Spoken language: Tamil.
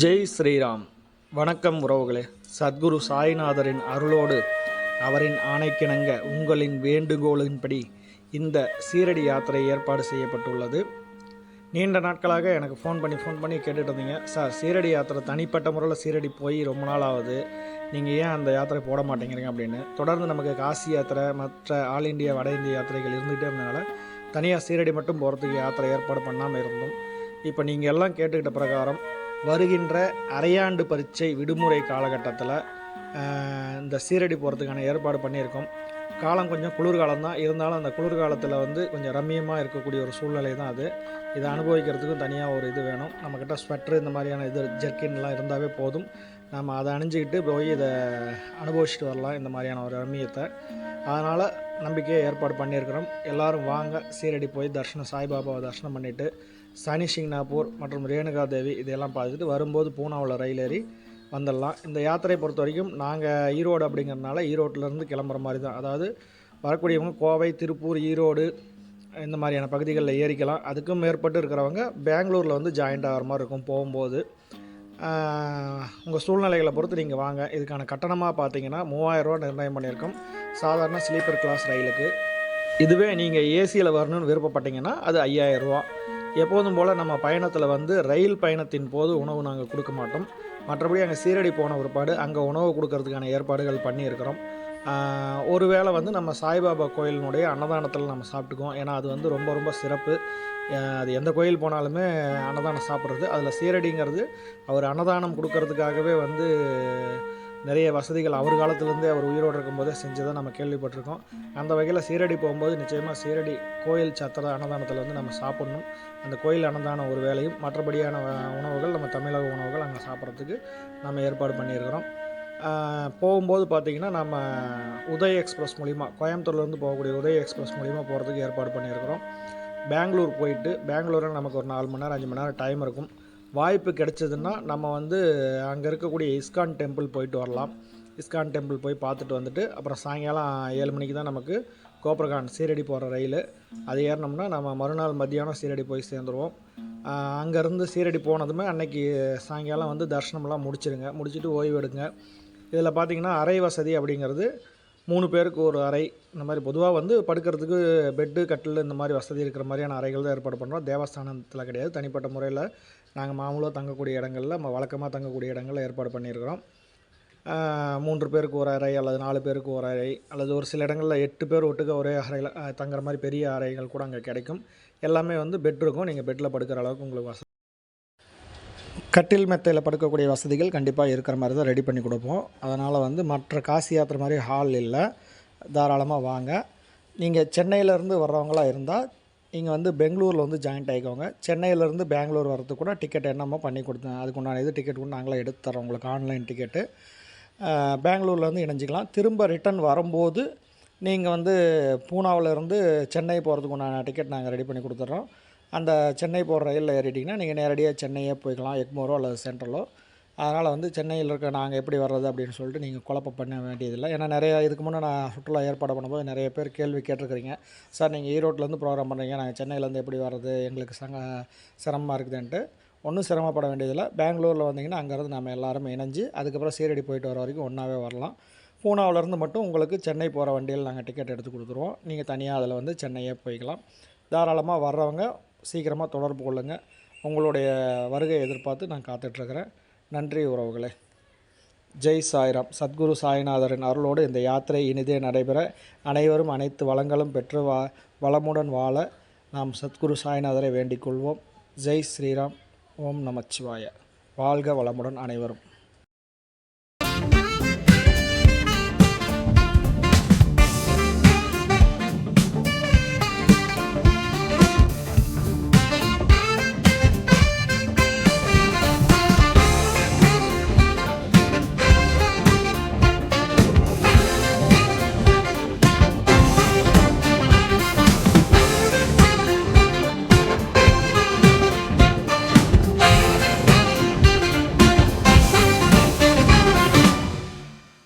ஜெய் ஸ்ரீராம். வணக்கம் உறவுகளே. சத்குரு சாய்நாதரின் அருளோடு அவரின் ஆணைக்கிணங்க உங்களின் வேண்டுகோளின்படி இந்த சீரடி யாத்திரை ஏற்பாடு செய்யப்பட்டுள்ளது. நீண்ட நாட்களாக எனக்கு ஃபோன் பண்ணி ஃபோன் பண்ணி கேட்டுட்டு இருந்தீங்க சார் சீரடி யாத்திரை தனிப்பட்ட முறையில் சீரடி போய் ரொம்ப நாள் ஆகுது. நீங்கள் ஏன் அந்த யாத்திரை போட மாட்டேங்கிறீங்க அப்படின்னு. தொடர்ந்து நமக்கு காசி யாத்திரை மற்ற ஆல் இந்தியா வட இந்திய யாத்திரைகள் இருந்துகிட்டே இருந்தனால தனியாக சீரடி மட்டும் போகிறதுக்கு யாத்திரை ஏற்பாடு பண்ணாமல் இருந்தோம். இப்போ நீங்கள் எல்லாம் கேட்டுக்கிட்ட பிரகாரம் வருகின்ற அரையாண்டு பரீட்சை விடுமுறை காலகட்டத்தில் இந்த சீரடி போகிறதுக்கான ஏற்பாடு பண்ணியிருக்கோம். காலம் கொஞ்சம் குளிர்காலம் தான் இருந்தாலும் அந்த குளிர்காலத்தில் வந்து கொஞ்சம் ரம்மியமாக இருக்கக்கூடிய ஒரு சூழ்நிலை தான் அது. இதை அனுபவிக்கிறதுக்கும் தனியாக ஒரு இது வேணும். நம்மக்கிட்ட ஸ்வெட்ரு இந்த மாதிரியான இது ஜெர்கின்லாம் இருந்தாவே போதும். நம்ம அதை அணிஞ்சிக்கிட்டு போய் இதை அனுபவிச்சுட்டு வரலாம் இந்த மாதிரியான ஒரு ரம்மியத்தை. அதனால் நம்பிக்கையை ஏற்பாடு பண்ணியிருக்கிறோம். எல்லாரும் வாங்க. சீரடி போய் தர்ஷனம் சாய்பாபாவை தர்ஷனம் பண்ணிவிட்டு சனி சிங்னாப்பூர் மற்றும் ரேணுகா தேவி இதெல்லாம் பார்த்துட்டு வரும்போது பூனாவில் ரயில் ஏறி வந்துடலாம். இந்த யாத்திரையை பொறுத்த வரைக்கும் நாங்கள் ஈரோடு அப்படிங்கிறதுனால ஈரோட்டிலேருந்து கிளம்புற மாதிரி தான். அதாவது வரக்கூடியவங்க கோவை திருப்பூர் ஈரோடு இந்த மாதிரியான பகுதிகளில் ஏறிக்கலாம். அதுக்கும் மேற்பட்டு இருக்கிறவங்க பெங்களூரில் வந்து ஜாயிண்ட் ஆகிற மாதிரி இருக்கும். போகும்போது உங்கள் சூழ்நிலைகளை பொறுத்து நீங்கள் வாங்க. இதுக்கான கட்டணமாக பார்த்தீங்கன்னா மூவாயிரரூவா நிர்ணயம் பண்ணியிருக்கோம். சாதாரண ஸ்லீப்பர் கிளாஸ் ரயிலுக்கு. இதுவே நீங்கள் ஏசியில் வரணும்னு விருப்பப்பட்டீங்கன்னா அது ஐயாயிரரூவா எப்போதும் போல் நம்ம பயணத்தில் வந்து ரயில் பயணத்தின் போது உணவு நாங்கள் கொடுக்க மாட்டோம். மற்றபடி அங்கே சீரடி போன ஒருபாடு அங்கே உணவு கொடுக்கறதுக்கான ஏற்பாடுகள் பண்ணியிருக்கிறோம். ஒருவேளை வந்து நம்ம சாய்பாபா கோயிலினுடைய அன்னதானத்தில் நம்ம சாப்பிட்டுக்குவோம். ஏன்னா அது வந்து ரொம்ப ரொம்ப சிறப்பு. அது எந்த கோயில் போனாலுமே அன்னதானம் சாப்பிட்றது. அதில் சீரடிங்கிறது அவர் அன்னதானம் கொடுக்கறதுக்காகவே வந்து நிறைய வசதிகள் அவர் காலத்துலேருந்தே அவர் உயிரோடு இருக்கும்போதே செஞ்சதை நம்ம கேள்விப்பட்டிருக்கோம். அந்த வகையில் சீரடி போகும்போது நிச்சயமாக சீரடி கோயில் சத்திர அன்னதானத்தில் வந்து நம்ம சாப்பிட்ணும். அந்த கோயில் அன்னதானம் ஒரு வேலையும் மற்றபடியான உணவுகள் நம்ம தமிழக உணவுகள் அங்கே சாப்பிட்றதுக்கு நம்ம ஏற்பாடு பண்ணியிருக்கிறோம். போகும்போது பார்த்திங்கன்னா நம்ம உதய் எக்ஸ்பிரஸ் மூலிமா கோயம்புத்தூர்லேருந்து போகக்கூடிய உதய் எக்ஸ்பிரஸ் மூலிமா போகிறதுக்கு ஏற்பாடு பண்ணியிருக்கிறோம். பெங்களூர் போயிட்டு பெங்களூரில் நமக்கு ஒரு நாலு மணி நேரம் அஞ்சு மணி நேரம் டைம் இருக்கும். வாய்ப்பு கிடைச்சதுன்னா நம்ம வந்து அங்கே இருக்கக்கூடிய இஸ்கான் டெம்பிள் போயிட்டு வரலாம். இஸ்கான் டெம்பிள் போய் பார்த்துட்டு வந்துட்டு அப்புறம் சாயங்காலம் ஏழு மணிக்கு தான் நமக்கு கோபரகான் சீரடி போகிற ரயில். அது ஏறினோம்னா நம்ம மறுநாள் மத்தியானம் சீரடி போய் சேர்ந்துருவோம். அங்கேருந்து சீரடி போனதுமே அன்னைக்கு சாயங்காலம் வந்து தரிசனம்லாம் முடிச்சிருங்க. முடிச்சுட்டு ஓய்வு எடுங்க. இதில் பார்த்திங்கன்னா அறை வசதி அப்படிங்கிறது மூணு பேருக்கு ஒரு அறை. இந்த மாதிரி பொதுவாக வந்து படுக்கிறதுக்கு பெட்டு கட்டில் இந்த மாதிரி வசதி இருக்கிற மாதிரியான அறைகள் தான் ஏற்பாடு பண்ணுறோம் தேவஸ்தானத்தில் கிடையாது. தனிப்பட்ட முறையில் நாங்கள் மாமூலாக தங்கக்கூடிய இடங்களில் நம்ம வழக்கமாக தங்கக்கூடிய இடங்களில் ஏற்பாடு பண்ணியிருக்கிறோம். மூன்று பேருக்கு ஒரு அறை அல்லது நாலு பேருக்கு ஒரு அறை அல்லது ஒரு சில இடங்களில் எட்டு பேர் ஒட்டுக்க ஒரே அறையில் தங்குற மாதிரி பெரிய அறைகள் கூட அங்கே கிடைக்கும். எல்லாமே வந்து பெட் இருக்கும். நீங்கள் பெட்டில் படுக்கிற அளவுக்கு உங்களுக்கு வசதி கட்டில் மெத்தையில் படுக்கக்கூடிய வசதிகள் கண்டிப்பாக இருக்கிற மாதிரி தான் ரெடி பண்ணி கொடுப்போம். அதனால் வந்து மற்ற காசி யாத்திரை மாதிரி ஹால் இல்லை. தாராளமாக வாங்க. நீங்கள் சென்னையிலேருந்து வர்றவங்களாக இருந்தால் நீங்கள் வந்து பெங்களூரில் வந்து ஜாயின்ட் ஆகிக்கோங்க சென்னையிலேருந்து பெங்களூர் வரதுக்கு கூட டிக்கெட் என்னமோ பண்ணி கொடுத்தேன் அதுக்கு உண்டான இது டிக்கெட் கூட நாங்களே எடுத்து தரோம் உங்களுக்கு ஆன்லைன் டிக்கெட்டு பெங்களூர்லேருந்து இணைஞ்சிக்கலாம். திரும்ப ரிட்டன் வரும்போது நீங்கள் வந்து பூனாவிலேருந்து சென்னை போகிறதுக்கு உண்டான டிக்கெட் நாங்கள் ரெடி பண்ணி கொடுத்துட்றோம் அந்த சென்னை போகிற ரயிலில் ஏறிட்டிங்கன்னா நீங்கள் நேரடியாக சென்னையே போய்க்கலாம் எக்மோரோ அல்லது சென்ட்ரலோ. அதனால் வந்து சென்னையில் இருக்க நாங்கள் எப்படி வர்றது அப்படின்னு சொல்லிட்டு நீங்கள் குழப்பம் பண்ண வேண்டியதில்லை. ஏன்னா நிறைய இதுக்கு முன்னே நான் சுற்றுலா ஏற்பாடு பண்ணும்போது நிறைய பேர் கேள்வி கேட்டிருக்கிறீங்க. சார் நீங்கள் ஈரோட்டிலேருந்து ப்ரோக்ராம் பண்ணுறீங்க நாங்கள் சென்னையிலேருந்து எப்படி வர்றது எங்களுக்கு சங்க சிரமமாக இருக்குதுன்ட்டு. ஒன்றும் சிரமப்பட வேண்டியதில்லை. பெங்களூரில் வந்தீங்கன்னா அங்கேருந்து நம்ம எல்லாருமே இணைஞ்சு அதுக்கப்புறம் சீரடி போயிட்டு வர வரைக்கும் ஒன்றாவே வரலாம். பூனாவிலேருந்து மட்டும் உங்களுக்கு சென்னை போகிற வண்டியில் நாங்கள் டிக்கெட் எடுத்து கொடுத்துருவோம். நீங்கள் தனியாக அதில் வந்து சென்னையே போய்க்கலாம். தாராளமாக வர்றவங்க சீக்கிரமாக தொடர்பு கொள்ளுங்கள் உங்களுடைய வருகை எதிர்பார்த்து நான் காத்துட்ருக்கிறேன். நன்றி உறவுகளே. ஜெய் சாய்ராம். சத்குரு சாய்நாதரின் அருளோடு இந்த யாத்திரை இனிதே நடைபெற அனைவரும் அனைத்து வளங்களும் பெற்று வா வளமுடன் வாழ நாம் சத்குரு சாய்நாதரை வேண்டிக் கொள்வோம். ஜெய் ஸ்ரீராம். ஓம் நமச்சிவாய. வாழ்க வளமுடன் அனைவரும்.